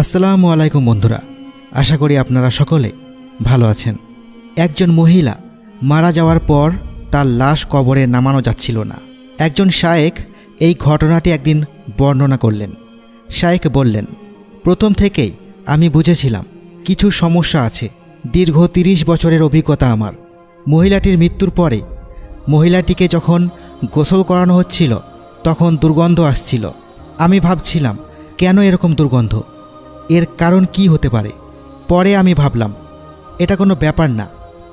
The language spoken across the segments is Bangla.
আসসালামু আলাইকুম বন্ধুরা, আশা করি আপনারা সকলে ভালো আছেন। একজন মহিলা মারা যাওয়ার পর তার লাশ কবরে নামানো যাচ্ছিল না। একজন শায়েক এই ঘটনাটি একদিন বর্ণনা করলেন। শায়েক বললেন, প্রথম থেকেই আমি বুঝেছিলাম কিছু সমস্যা আছে, দীর্ঘ তিরিশ বছরের অভিজ্ঞতা আমার। মহিলাটির মৃত্যুর পরে মহিলাটিকে যখন গোসল করানো হচ্ছিল, তখন দুর্গন্ধ আসছিল। আমি ভাবছিলাম, কেন এরকম দুর্গন্ধ? এর কারণ কি হতে পারে? পরে আমি ভাবলাম, এটা কোনো ব্যাপার না,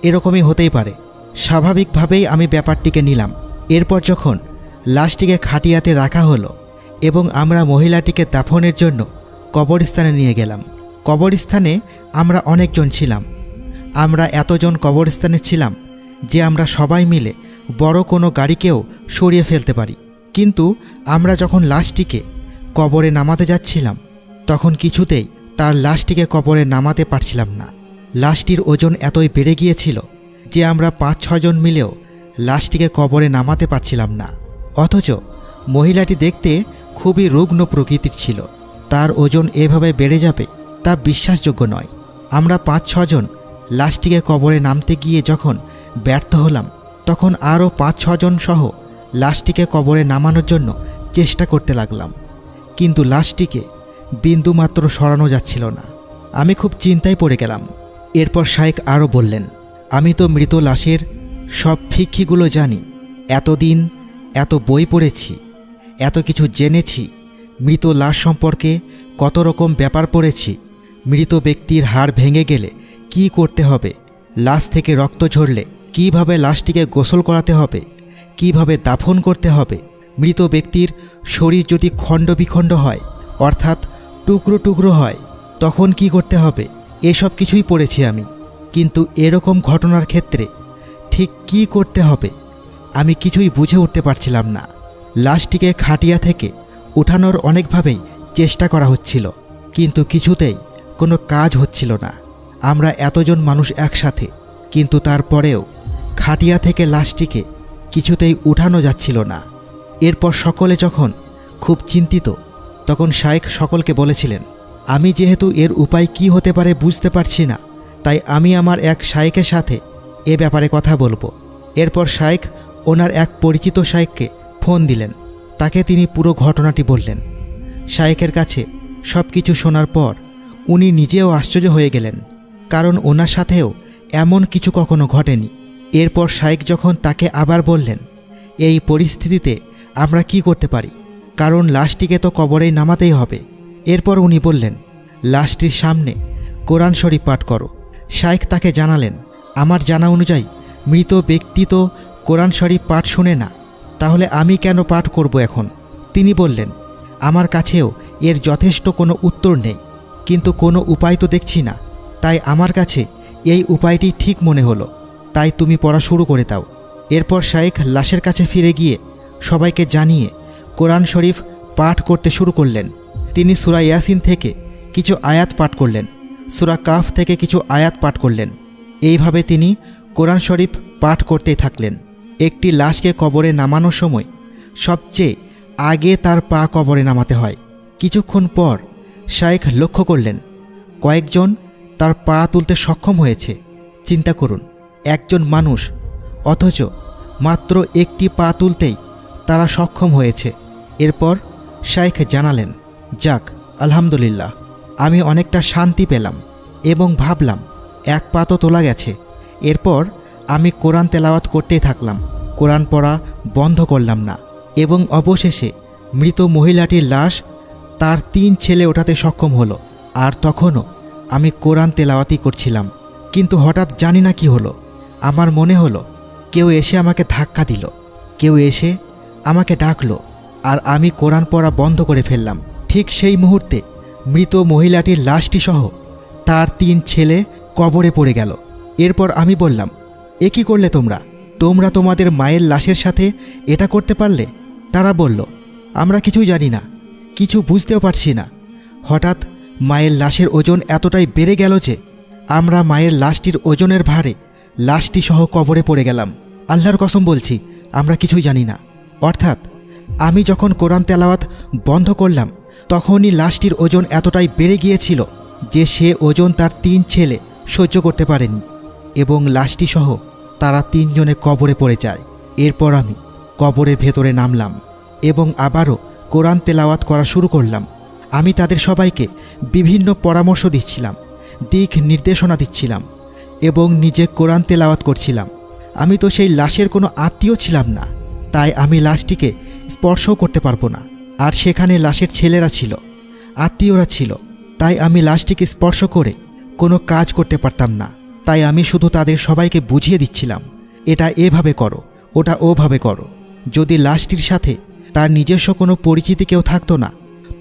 এরকমই হতেই পারে। স্বাভাবিকভাবেই আমি ব্যাপারটিকে নিলাম। এরপর যখন লাশটিকে খাটিয়াতে রাখা হলো এবং আমরা মহিলাটিকে দাফনের জন্য কবরস্থানে নিয়ে গেলাম, কবরস্থানে আমরা অনেকজন ছিলাম। আমরা এতজন কবরস্থানে ছিলাম যে আমরা সবাই মিলে বড় কোনো গাড়িকেও সরিয়ে ফেলতে পারি। কিন্তু আমরা যখন লাশটিকে কবরে নামাতে যাচ্ছিলাম তখন কিছুতেই তার লাশটিকে কবরে নামাতে পারছিলাম না। লাশটির ওজন এতই বেড়ে গিয়েছিল যে আমরা পাঁচ ছজন মিলেও লাশটিকে কবরে নামাতে পারছিলাম না। অথচ মহিলাটি দেখতে খুবই রুগ্ন প্রকৃতির ছিল। তার ওজন এভাবে বেড়ে যাবে তা বিশ্বাসযোগ্য নয়। আমরা পাঁচ ছজন লাশটিকে কবরে নামতে গিয়ে যখন ব্যর্থ হলাম, তখন আরও পাঁচ ছজন সহ লাশটিকে কবরে নামানোর জন্য চেষ্টা করতে লাগলাম। কিন্তু লাশটিকে বিন্দুমাত্র সরানো যাচ্ছিল না। আমি খুব চিন্তায় পড়ে গেলাম। এরপর শাইক আরও বললেন, আমি তো মৃত লাশের সব ফিক্ষিগুলো জানি। এতদিন এত বই পড়েছি, এত কিছু জেনেছি, মৃত লাশ সম্পর্কে কত রকম ব্যাপার পড়েছি। মৃত ব্যক্তির হাড় ভেঙে গেলে কি করতে হবে? লাশ থেকে রক্ত ঝরলে কীভাবে লাশটিকে গোসল করাতে হবে? কীভাবে দাফন করতে হবে? মৃত ব্যক্তির শরীর যদি খণ্ড বিখণ্ড হয়, অর্থাৎ টুকরো টুকরো হয়, তখন কি করতে হবে? এসব কিছুই পড়েছি আমি। কিন্তু এরকম ঘটনার ক্ষেত্রে ঠিক কি করতে হবে, আমি কিছুই বুঝে উঠতে পারছিলাম না। লাশটিকে খাটিয়া থেকে উঠানোর অনেকভাবেই চেষ্টা করা হচ্ছিল, কিন্তু কিছুতেই কোনো কাজ হচ্ছিল না। আমরা এতজন মানুষ একসাথে, কিন্তু তারপরেও খাটিয়া থেকে লাশটিকে কিছুতেই উঠানো যাচ্ছিল না। এরপর সকলে যখন খুব চিন্তিত তখন শায়েখ সকলকে বলেছিলেন, আমি যেহেতু এর উপায় কি হতে পারে বুঝতে পারছি না, তাই আমি আমার এক শায়েকের সাথে এ ব্যাপারে কথা বলব। এরপর শায়েখ ওনার এক পরিচিত শায়েককে ফোন দিলেন। তাকে তিনি পুরো ঘটনাটি বললেন। শায়েকের কাছে সব কিছু শোনার পর উনি নিজেও আশ্চর্য হয়ে গেলেন, কারণ ওনার সাথেও এমন কিছু কখনো ঘটেনি। এরপর শায়েক যখন তাকে আবার বললেন, এই পরিস্থিতিতে আমরা কি করতে পারি? কারণ লাশটিকে তো কবরেই নামাতেই হবে। এরপর উনি বললেন, লাশটির সামনে কোরআন শরীফ পাঠ করো। শায়েক তাকে জানালেন, আমার জানা অনুযায়ী মৃত ব্যক্তি তো কোরআন শরীফ পাঠ শুনে না, তাহলে আমি কেন পাঠ করব এখন? তিনি বললেন, আমার কাছেও এর যথেষ্ট কোনো উত্তর নেই, কিন্তু কোনো উপায় তো দেখছি না, তাই আমার কাছে এই উপায়টি ঠিক মনে হলো, তাই তুমি পড়া শুরু করে দাও। এরপর শাইখ লাশের কাছে ফিরে গিয়ে সবাইকে জানিয়ে কোরআন শরীফ পাঠ করতে শুরু করলেন। তিনি সুরা ইয়াসিন থেকে কিছু আয়াত পাঠ করলেন। সুরা কাফ থেকে কিছু আয়াত পাঠ করলেন। এইভাবে তিনি কোরআন শরীফ পাঠ করতেই থাকলেন। একটি লাশকে কবরে নামানোর সময় সবচেয়ে আগে তার পা কবরে নামাতে হয়। কিছুক্ষণ পর শায়েখ লক্ষ্য করলেন, কয়েকজন তার পা তুলতে সক্ষম হয়েছে। চিন্তা করুন, একজন মানুষ, অথচ মাত্র একটি পা তুলতেই তারা সক্ষম হয়েছে। এরপর শাইখ জানালেন, যাক, আলহামদুলিল্লাহ, আমি অনেকটা শান্তি পেলাম এবং ভাবলাম, এক পা তো তোলা গেছে। এরপর আমি কোরআন তেলাওয়াত করতেই থাকলাম, কোরআন পড়া বন্ধ করলাম না এবং অবশেষে মৃত মহিলাটির লাশ তার তিন ছেলে ওঠাতে সক্ষম হলো আর তখনও আমি কোরআন তেলাওয়াতি করছিলাম। কিন্তু হঠাৎ জানি না কি হলো, আমার মনে হলো, কেউ এসে আমাকে ধাক্কা দিল, কেউ এসে আমাকে ডাকলো আর আমি কোরআন পড়া বন্ধ করে ফেললাম। ঠিক সেই মুহূর্তে মৃত মহিলাটির লাশটি সহ তার তিন ছেলে কবরে পড়ে গেল। এরপর আমি বললাম, এ কি করলে তোমরা? তোমরা তোমাদের মায়ের লাশের সাথে এটা করতে পারলে? তারা বলল, আমরা কিছুই জানি না, কিছু বুঝতেও পারছি না। হঠাৎ মায়ের লাশের ওজন এতটাই বেড়ে গেল যে আমরা মায়ের লাশটির ওজনের ভারে লাশটি সহ কবরে পড়ে গেলাম। আল্লাহর কসম বলছি, আমরা কিছুই জানি না। অর্থাৎ আমি যখন কোরআন তেলাওয়াত বন্ধ করলাম, তখনই লাশটির ওজন এতটাই বেড়ে গিয়েছিল যে সে ওজন তার তিন ছেলে সহ্য করতে পারেনি এবং লাশটি সহ তারা তিনজনে কবরে পড়ে যায়। এরপর আমি কবরের ভেতরে নামলাম এবং আবারও কোরআন তেলাওয়াত করা শুরু করলাম। আমি তাদের সবাইকে বিভিন্ন পরামর্শ দিচ্ছিলাম, দিক নির্দেশনা দিচ্ছিলাম এবং নিজে কোরআন তেলাওয়াত করছিলাম। আমি তো সেই লাশের কোনো আত্মীয় ছিলাম না, তাই আমি লাশটিকে স্পর্শও করতে পারব না। আর সেখানে লাশের ছেলেরা ছিল, আত্মীয়রা ছিল। তাই আমি লাশটিকে স্পর্শ করে কোনো কাজ করতে পারতাম না। তাই আমি শুধু তাদের সবাইকে বুঝিয়ে দিচ্ছিলাম, এটা এভাবে করো, ওটা ওভাবে করো। যদি লাশটির সাথে তার নিজস্ব কোনো পরিচিতি কেউ থাকতো না,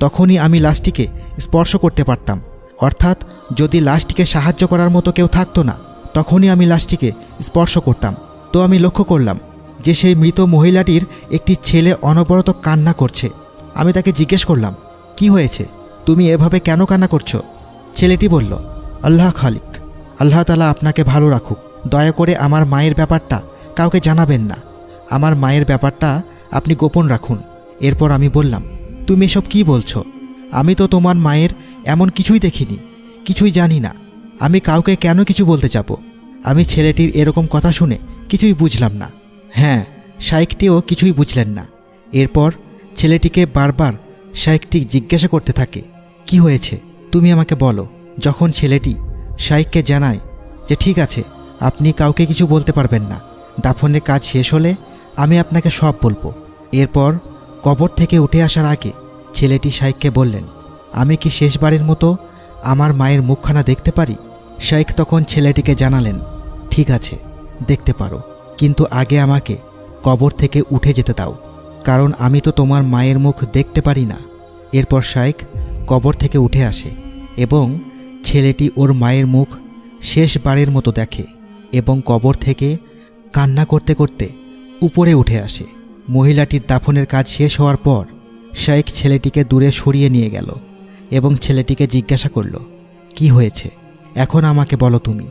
তখনই আমি লাশটিকে স্পর্শ করতে পারতাম। অর্থাৎ যদি লাশটিকে সাহায্য করার মতো কেউ থাকতো না, তখনই আমি লাশটিকে স্পর্শ করতাম। তো আমি লক্ষ্য করলাম যে সেই মৃত মহিলাটির একটি ছেলে অনবরত কান্না করছে। আমি তাকে জিজ্ঞেস করলাম, কি হয়েছে? তুমি এভাবে কেন কান্না করছ? ছেলেটি বলল, আল্লাহ খালিক, আল্লাহ তালা আপনাকে ভালো রাখুক। দয়া করে আমার মায়ের ব্যাপারটা কাউকে জানাবেন না। আমার মায়ের ব্যাপারটা আপনি গোপন রাখুন। এরপর আমি বললাম, তুমি এসব কি বলছো? আমি তো তোমার মায়ের এমন কিছুই দেখিনি, কিছুই জানি না। আমি কাউকে কেন কিছু বলতে যাব? আমি ছেলেটির এরকম কথা শুনে কিছুই বুঝলাম না। হ্যাঁ শাইকটিও কিছুই বুঝলেন না। এরপর ছেলেটিকে বারবার শাইকটি জিজ্ঞাসা করতে থাকে, কি হয়েছে? তুমি আমাকে বলো। যখন ছেলেটি শাইককে জানায় যে, ঠিক আছে, আপনি কাউকে কিছু বলতে পারবেন না। দাফনের কাজ শেষ হলে আমি আপনাকে সব বলব। এরপর কবর থেকে উঠে আসার আগে ছেলেটি শাইককে বললেন, আমি কি শেষবারের মতো আমার মায়ের মুখখানা দেখতে পারি? শাইক তখন ছেলেটিকে জানালেন, ঠিক আছে, দেখতে পারো। কিন্তু আগে আমাকে কবর থেকে উঠে যেতে দাও, কারণ আমি তো তোমার মায়ের মুখ দেখতে পারি না। এরপর শাইক কবর থেকে উঠে আসে এবং ছেলেটি ওর মায়ের মুখ শেষবারের মতো দেখে এবং কবর থেকে কান্না করতে করতে উপরে উঠে আসে। মহিলাটির দাফনের কাজ শেষ হওয়ার পর শাইক ছেলেটিকে দূরে সরিয়ে নিয়ে গেল এবং ছেলেটিকে জিজ্ঞাসা করল, কি হয়েছে? এখন আমাকে বলো তুমি,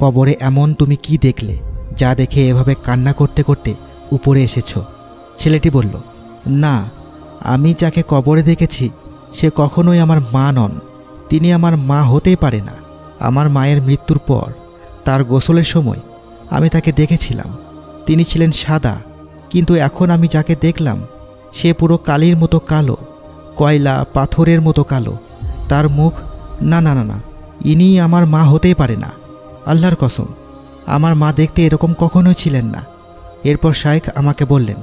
কবরে এমন তুমি কি দেখলে? যা দেখে এভাবে কান্না করতে করতে উপরে এসেছ। ছেলেটি বলল, না, আমি যাকে কবরে দেখেছি, সে কখনোই আমার মা নন। তিনি আমার মা হতেই পারে না। আমার মায়ের মৃত্যুর পর, তার গোসলের সময় আমি তাকে দেখেছিলাম। তিনি ছিলেন সাদা, কিন্তু এখন আমি যাকে দেখলাম, সে পুরো কালির মতো কালো, কয়লা, পাথরের মতো কালো। তার মুখ, না না না না ইনি আমার মা হতেই পারে না। আল্লাহর কসম আমার মা দেখতে এরকম কখনোই ছিলেন না। এরপর শাইখ আমাকে বললেন,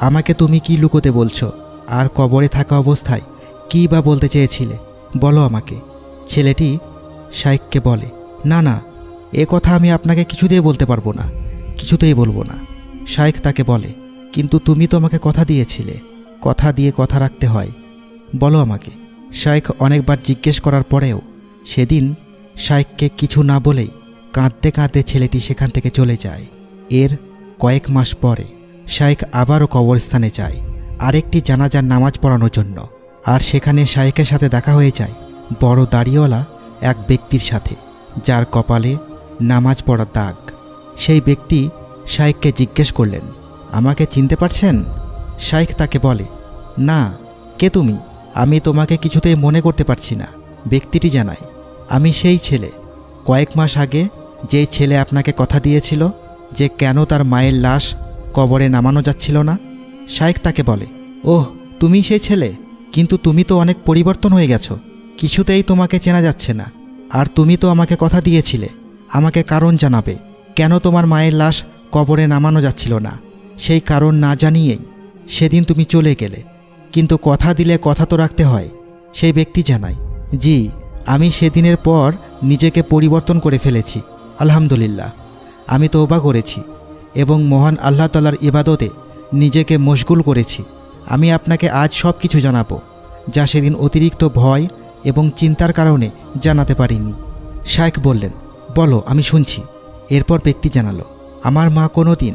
আমাকে তুমি কি লুকোতে বলছো? আর কবরে থাকা অবস্থায় কী বা বলতে চেয়েছিলে? বলো আমাকে। ছেলেটি শাইখকে বলে, না না, এ কথা আমি আপনাকে কিছুতেই বলতে পারব না, কিছুতেই বলব না। শাইখ তাকে বলে, কিন্তু তুমি তো আমাকে কথা দিয়েছিলে, কথা দিয়ে কথা রাখতে হয়। বলো আমাকে। শাইখ অনেকবার জিজ্ঞেস করার পরেও সেদিন শাইখকে কিছু না বলেই কাঁদতে কাঁদতে ছেলেটি সেখান থেকে চলে যায়। এর কয়েক মাস পরে শাইখ আবারও কবরস্থানে যায়, আরেকটি জানাজার নামাজ পড়ানোর জন্য। আর সেখানে শাইখের সাথে দেখা হয়ে যায় বড় দাড়িওয়ালা এক ব্যক্তির সাথে, যার কপালে নামাজ পড়ার দাগ। সেই ব্যক্তি শাইখকে জিজ্ঞেস করলেন, আমাকে চিনতে পারছেন? শাইখ তাকে বলে, না, কে তুমি? আমি তোমাকে কিছুতেই মনে করতে পারছি না। ব্যক্তিটি জানায়, আমি সেই ছেলে কয়েক মাস আগে যেই ছেলে আপনাকে কথা দিয়েছিল যে কেন তার মায়ের লাশ কবরে নামানো যাচ্ছিল না শাইখ তাকে বলে, ওহ তুমি সেই ছেলে, কিন্তু তুমি তো অনেক পরিবর্তন হয়ে গেছো, কিছুতেই তোমাকে চেনা যাচ্ছে না, আর তুমি তো আমাকে কথা দিয়েছিলে, আমাকে কারণ জানাবে, কেন তোমার মায়ের লাশ কবরে নামানো যাচ্ছিল না, সেই কারণ না জানিয়েই সেদিন তুমি চলে গেলে, কিন্তু কথা দিলে কথা তো রাখতে হয়, সেই ব্যক্তি জানায়, জি আমি সেদিনের পর নিজেকে পরিবর্তন করে ফেলেছি, আলহামদুলিল্লাহ। আমি তৌবা করেছি এবং মহান আল্লাহ তালার ইবাদতে নিজেকে মশগুল করেছি। আমি আপনাকে আজ সব কিছু জানাব, যা সেদিন অতিরিক্ত ভয় এবং চিন্তার কারণে জানাতে পারিনি। শায়েক বললেন, বলো, আমি শুনছি। এরপর ব্যক্তি জানালো, আমার মা কোনো দিন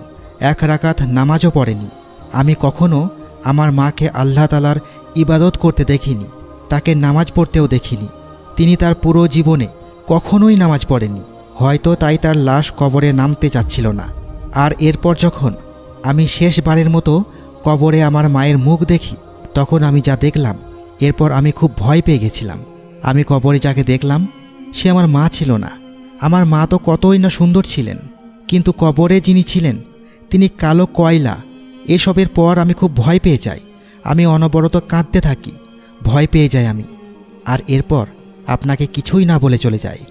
এক রাকাত নামাজও পড়েনি। আমি কখনো আমার মাকে আল্লাহ তালার ইবাদত করতে দেখিনি, তাকে নামাজ পড়তেও দেখিনি। তিনি তার পুরো জীবনে কখনোই নামাজ পড়েনি হয়তো তাই তার লাশ কবরে নামতে চাচ্ছিল না। আর এরপর যখন আমি শেষবারের মতো কবরে আমার মায়ের মুখ দেখি, তখন আমি যা দেখলাম, এরপর আমি খুব ভয় পেয়ে গেছিলাম। আমি কবরে যাকে দেখলাম, সে আমার মা ছিল না। আমার মা তো কতই না সুন্দর ছিলেন। কিন্তু কবরে যিনি ছিলেন, তিনি কালো কয়লা, এসবের পর আমি খুব ভয় পেয়ে যাই। আমি অনবরত কাঁদতে থাকি, ভয় পেয়ে যাই আমি। আর এরপর আপনাকে কিছুই না বলে চলে যায়।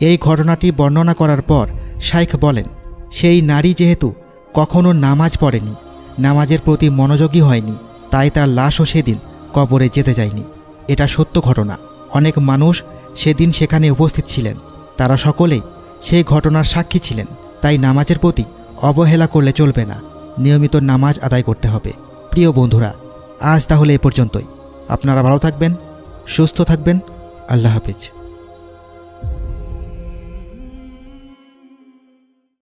এই ঘটনাটি বর্ণনা করার পর শাইখ বলেন, সেই নারী যেহেতু কখনো নামাজ পড়েনি, নামাজের প্রতি মনোযোগী হয়নি, তাই তার লাশও সেদিন কবরে যেতে যায়নি। এটা সত্য ঘটনা। অনেক মানুষ সেদিন সেখানে উপস্থিত ছিলেন। তারা সকলেই সেই ঘটনার সাক্ষী ছিলেন। তাই নামাজের প্রতি অবহেলা করলে চলবে না। নিয়মিত নামাজ আদায় করতে হবে। প্রিয় বন্ধুরা, আজ তাহলে এ পর্যন্তই। আপনারা ভালো থাকবেন, সুস্থ থাকবেন আল্লাহ হাফিজ।